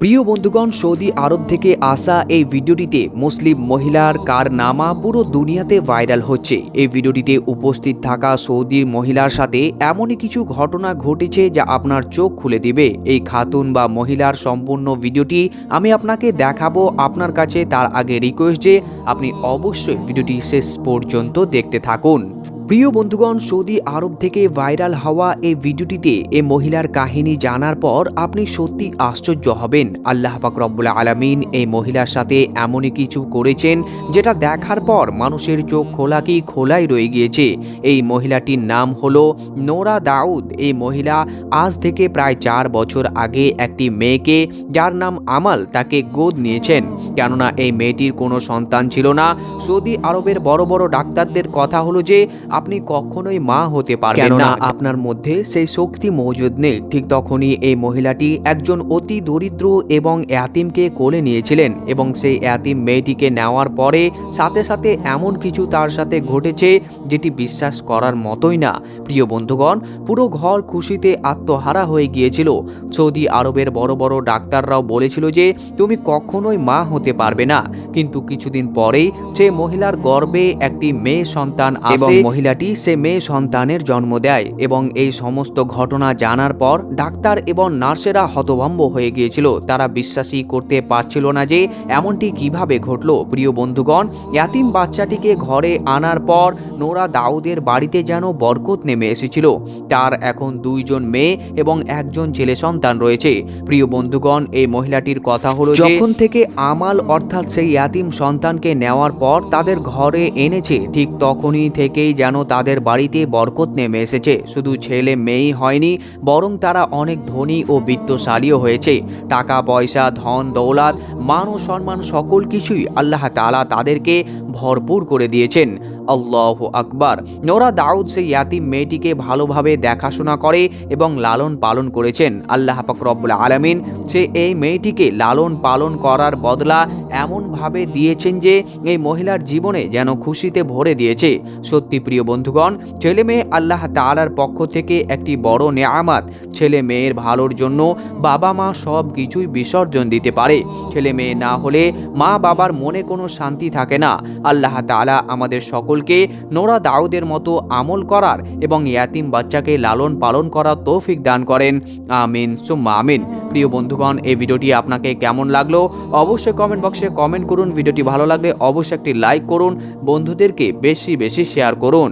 প্রিয় বন্ধুগণ, সৌদি আরব থেকে আসা এই ভিডিওটিতে মুসলিম মহিলার কার নামা পুরো দুনিয়াতে ভাইরাল হচ্ছে। এই ভিডিওটিতে উপস্থিত থাকা সৌদির মহিলার সাথে এমনই কিছু ঘটনা ঘটেছে যা আপনার চোখ খুলে দিবে। এই খাতুন বা মহিলার সম্পূর্ণ ভিডিওটি আমি আপনাকে দেখাবো আপনার কাছে তার আগে রিকোয়েস্ট যে আপনি অবশ্যই ভিডিওটি শেষ পর্যন্ত দেখতে থাকুন। প্রিয় বন্ধুগণ, সৌদি আরব থেকে ভাইরাল হওয়া এই ভিডিওটিতে এই মহিলার কাহিনী জানার পর আপনি সত্যি আশ্চর্য হবেন। আল্লাহ পাক আলামিন এই মহিলার সাথে এমনই কিছু করেছেন যেটা দেখার পর মানুষের চোখ খোলা কি খোলাই রয়ে গিয়েছে। এই মহিলাটির নাম হলো নোরা দাউদ। এই মহিলা আজ থেকে প্রায় চার বছর আগে একটি মেয়েকে, যার নাম আমাল, তাকে গোদ নিয়েছেন। কেননা এই মেয়েটির কোনো সন্তান ছিল না। সৌদি আরবের বড় বড় ডাক্তারদের কথা হলো যে আপনি কখনোই মা হতে পারবেন না। আপনার মধ্যে সেই শক্তি মজুদ নেই। ঠিক তখনই এই মহিলাটি একজন অতি দরিদ্র এবং এতিমকে কোলে নিয়েছিলেন এবং সেই এতিম মেয়েটিকে নেওয়ার পরে সাথে সাথে এমন কিছু তার সাথে ঘটেছে যেটি বিশ্বাস করার মতোই না। প্রিয় বন্ধুগণ পুরো ঘর খুশিতে আত্মহারা হয়ে গিয়েছিল। সৌদি আরবের বড় বড় ডাক্তাররাও বলেছিল যে তুমি কখনোই মা হতে পারবে না। কিন্তু কিছুদিন পরেই সে মহিলার গর্বে একটি মেয়ে সন্তান আসে। মহিলাটি সে মেয়ে সন্তানের জন্ম দেয় এবং এই সমস্ত ঘটনা জানার পর ডাক্তার এবং নার্সেরা হতভম্ব হয়ে গিয়েছিল। তারা বিশ্বাসই করতে পারছিল না যে এমনটি কীভাবে ঘটলো। প্রিয় বন্ধুগণ, ইয়াতিম বাচ্চাটিকে ঘরে আনার পর নোরা দাউদের বাড়িতে যেন বরকত নেমে এসেছিল। তার এখন দুইজন মেয়ে এবং একজন ছেলে সন্তান রয়েছে। প্রিয় বন্ধুগণ, এই মহিলাটির কথা হলো যখন থেকে আমাল অর্থাৎ সেই ইয়াতিম সন্তানকে নেওয়ার পর তাদের ঘরে এনেছে, ঠিক তখনই থেকেই যেন তাদের বাড়িতে বরকত নেমে এসেছে। শুধু ছেলে মেয়েই হয়নি, বরং তারা অনেক ধনী ও বিত্তশালীও হয়েছে। টাকা, পয়সা, ধন, দৌলাত, মান ও সম্মান সকল কিছুই আল্লাহ তালা তাদেরকে ভরপুর করে দিয়েছেন। আল্লাহ আকবার। নোরা দাউদ সেই ইয়াতিম মেয়েটিকে ভালোভাবে দেখাশোনা করে এবং লালন পালন করেছেন। আল্লাহ পাক রব্বুল আলামিন সে এই মেয়েটিকে লালন পালন করার বদলা এমনভাবে দিয়েছেন যে এই মহিলার জীবনে যেন খুশিতে ভরে দিয়েছে। সত্যি প্রিয় বন্ধুগণ, ছেলে মেয়ে আল্লাহ তাআলার পক্ষ থেকে একটি বড় নেয়ামাত। ছেলে মেয়ের ভালোর জন্য বাবা মা সব কিছুই বিসর্জন দিতে পারে। ছেলে মেয়ে না হলে মা বাবার মনে কোনো শান্তি থাকে না। আল্লাহ তালা আমাদের সকলকে নোরা দাউদের মতো আমল করার এবং ইয়াতিম বাচ্চাকে লালন পালন করার তৌফিক দান করেন। আমিন, সুম্মা আমিন। প্রিয় বন্ধুগণ, এই ভিডিওটি আপনাকে কেমন লাগল? অবশ্যই কমেন্ট বক্সে কমেন্ট করুন। ভিডিওটি ভালো লাগলে অবশ্যই একটি লাইক করুন। বন্ধুদেরকে বেশি বেশি শেয়ার করুন।